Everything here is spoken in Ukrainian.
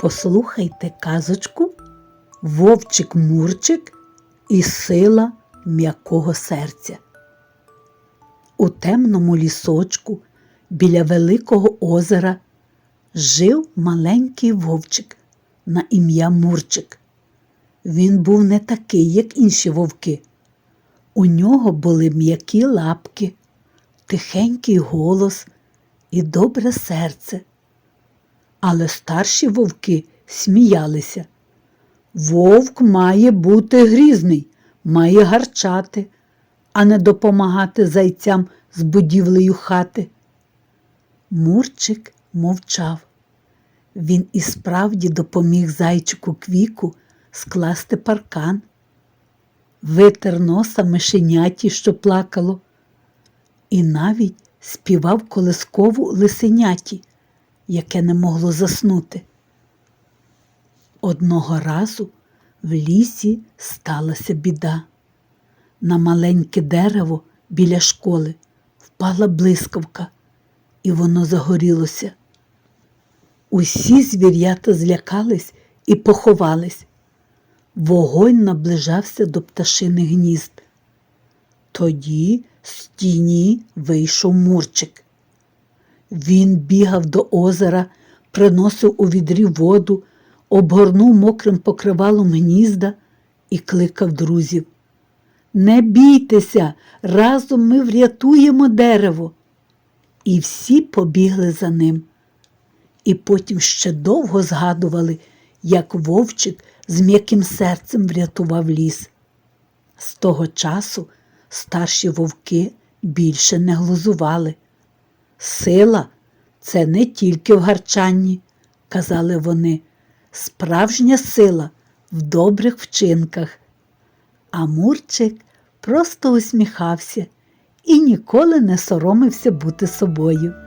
Послухайте казочку Вовчик Мурчик і сила м'якого серця. У темному лісочку біля великого озера жив маленький вовчик на ім'я Мурчик. Він був не такий, як інші вовки. У нього були м'які лапки, тихенький голос і добре серце. Але старші вовки сміялися. Вовк має бути грізний, має гарчати, а не допомагати зайцям з будівлею хати. Мурчик мовчав. Він і справді допоміг зайчику квіку скласти паркан, витер носа мишеняті, що плакало, і навіть співав колискову лисеняті, яке не могло заснути. Одного разу в лісі сталася біда. На маленьке дерево біля школи впала блискавка, і воно загорілося. Усі звір'ята злякались і поховались. Вогонь наближався до пташиних гнізд. Тоді з тіні вийшов Мурчик. Він бігав до озера, приносив у відрі воду, обгорнув мокрим покривалом гнізда і кликав друзів. Не бійтеся, разом ми врятуємо дерево. І всі побігли за ним. І потім ще довго згадували, як вовчик з м'яким серцем врятував ліс. З того часу старші вовки більше не глузували. Сила це не тільки в гарчанні, казали вони, справжня сила в добрих вчинках. А Мурчик просто усміхався і ніколи не соромився бути собою.